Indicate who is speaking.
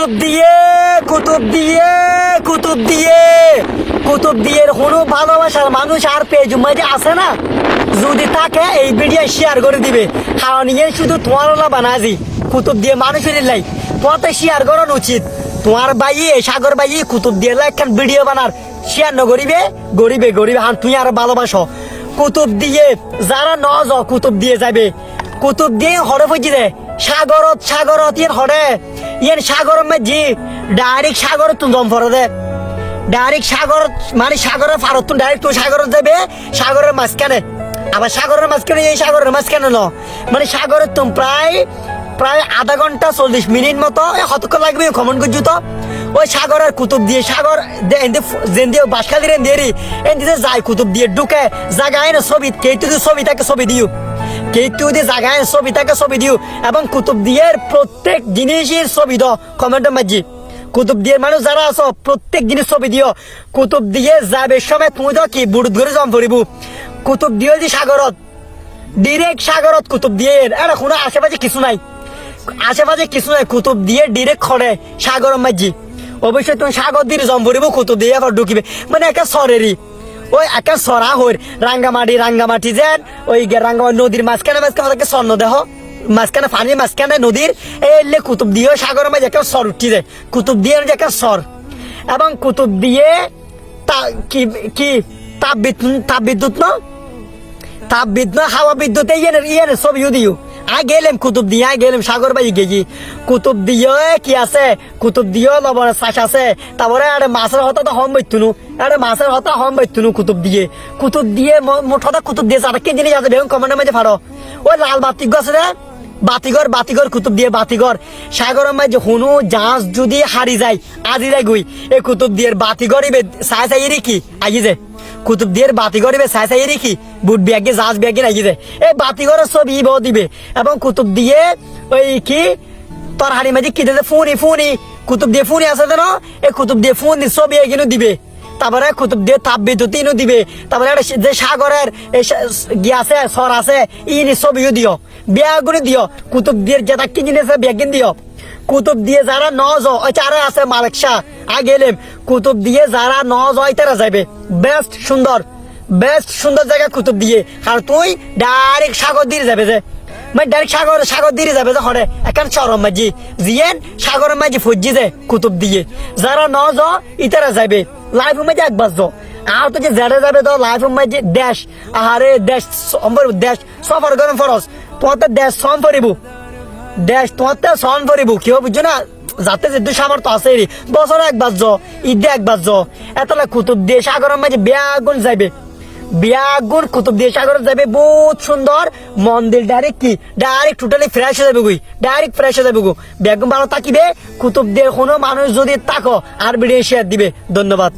Speaker 1: কুতুব দিয়ে কুতুব দিয়ে কুতুব দিয়ে। কুতুব দিয়ে কোনো ভালোবাসার মানুষ আর পেজ মাঝে আছে না, যদি তাকে এই ভিডিও শেয়ার করে দিবে হাওয়া নিয়ে শুধু তোমার বানাজি। কুতুব দিয়ে মানুষের লাই তোমার শেয়ার করানো উচিত। তোমার বাইয়ে সাগর বাইয়ে কুতুব দিয়ে একখান ভিডিও বানার। শেয়ার ন করিবে, গরিবে গরিবে, হান তুই আর ভালোবাসো। কুতুব দিয়ে যারা ন কুতুব দিয়ে যাবে কুতুব দিয়ে হরে ফুজি দে সাগরত সাগরত ইয়ের হরে। ইয়ের সাগর মাঝি ডাইরেক্ট সাগর তুই জম ফরে দে। ডাইরেক্ট সাগর মানে সাগরের ফারত তুই ডাইরেক্ট তুই সাগরত যাবে সাগরের মাঝখানে। আবার সাগরের মাঝখানে, এই সাগরের মাঝখানে ন। মানে সাগরের তুমি প্রায় প্রায় আধা ঘণ্টা চল্লিশ মিনিট মতো কতক্ষণ লাগবে কমন করছ তো? ওই সাগরের কুতুব দিয়ে, সাগর যেন দিয়ে বাসখালি রেন দিয়ে এন যায় কুতুব দিয়ে ঢুকে জাগায় না ছবি, কে তুই ছবি থাকে ছবি দিও কে তুই দিয়ে জাগায় ছবি থাকে ছবি দিও এবং কুতুব দিয়ে প্রত্যেক জিনিসের ছবি দাও। কমেন্টের মাঝে। কুতুব দিয়ে মানুষ যারা আছো, প্রত্যেক জিনিস ছবি দিও। কুতুব দিয়ে যাবে সময় তুমি তো কি বুড়ুত ঘরে জম পড়িব কুতুব দিয়ে যে সাগরত। ডিরেক্ট সাগরত কুতুব দিয়ে এটা কোনো আশেপাশে কিছু নাই। আশেপাশে কিছু নাই। কুতুব দিয়ে ডিরেক্ট খড়ে সাগর মাঝি। অবশ্যই তুমি সাগর দিয়ে জম পড়িব কুতুব দিয়ে আবার ঢুকিবে। মানে একা সরেরই। ওই একা সরা হইর। রাঙ্গামাটি রাঙ্গামাটি যেন ওই রাঙ্গামাটি নদীর মাঝখানে মাঝখানে স্বর্ণ দেহ, মাঝখানে পানির মাঝখানে নদীর এলে কুতুব দিয়ে সাগরের মাঝে একটা সর উঠি যায় কুতুব দিয়ে যে একটা সর। এবং কুতুব দিয়ে তা কি কি, তাপ বিদ্যুৎ তাপ বিদ্যুৎ না? তাপ বিদ্যুৎ, হাওয়া বিদ্যুৎ ইয়ে ইয়ে ছবিও দিও। আই গেলাম, কুতুব দিয়ে আই গেলাম, সাগর বাই গেছি। কুতুব দিয়ে কি আছে? কুতুব দিয়ে লবণের চাষ আছে। তারপরে আরে মাছের হতা তো হম বৈতুনু। আরে মাছের হতা হম বৈতুনু কুতুব দিয়ে। কুতুব দিয়ে মোট হতা কুতুব দিয়ে আর কি জিনিস আছে বেগুন কমেন্টের মাঝে ফাড়ো। ওই লাল বাতি আছে রে। বাতিঘর বাতিঘর, কুতুব দিয়ে বাতিঘর। সাগরের মাঝে হুনু জাহাজ যদি হারি যায়, আজি যায় গুই। এই কুতুব দিয়ে বাতিঘর ইবে সাই সাই কি? আগি যায় কুতুব দিয়ে বাতিঘর ইবে সাই সাই কি বুট ব্যাগে জাহাজ ব্যাগে লাগি যায় এই বাতিঘরের ছবি ইব দিবে, এবং কুতুব দিয়ে ওই কি তোর হাড়ি মাঝে কি দিলে ফোনি ফোনি কুতুব দিয়ে ফোনি আছে না এই কুতুব দিয়ে ফোন ছবি এগিয়ে দিবে। তারপরে কুতুব দিয়ে তাপ বিদ্যুৎ ইনও দিবে। তারপরে যে সাগরের গিয়ে আছে, সর আছে, ইনি ছবিও দিও বিয়া করে দিও কুতুব দিয়ে যেটা কি জিনিস আছে বেগিন দিও। কুতুব দিয়ে যারা ন ওই চারে আছে মালিক শাহ আগে এলেম কুতুব দিয়ে যারা ন জয় তারা যাবে বেস্ট সুন্দর। বেস্ট সুন্দর জায়গা কুতুব দিয়ে। আর তুই ডাইরেক্ট সাগর দিয়ে যাবে যে। মানে ডাইরেক্ট সাগর সাগর দিয়ে যাবে যে হরে। এখান চরম মাঝি। জিয়েন সাগরের মাঝি ফুজি যে কুতুব দিয়ে। যারা ন জ ইতারা যাবে লাইফ মাঝে একবার জ আর তো যে জেডে যাবে তো লাইফ মাঝে দেশ। আহারে দেশ সম্পর দেশ সফর করেন ফরস তোমার দেশ সম পরিব দেশ তোমার তো সম পরিব কেউ বুঝছ না? যাতে যে দুই সামর্থ্য আছে রে বছর একবার জ ঈদে একবার জ এতলা কুতুব দিয়ে সাগরের মাঝে বেয়াগুন যাইবে। বিয়াগুন কুতুব দিয়ে সাগর যাবে বহুত সুন্দর। মন্দির ডাইরেক্ট কি? ডাইরেক্ট টোটালি ফ্রেশ হয়ে যাবে গুই। ডাইরেক্ট ফ্রেশ হয়ে যাবে গু। বেগুন ভালো থাকিবে, কুতুব দিয়ে কোনো মানুষ যদি তাকো আর ভিডিও শেয়ার দিবে। ধন্যবাদ।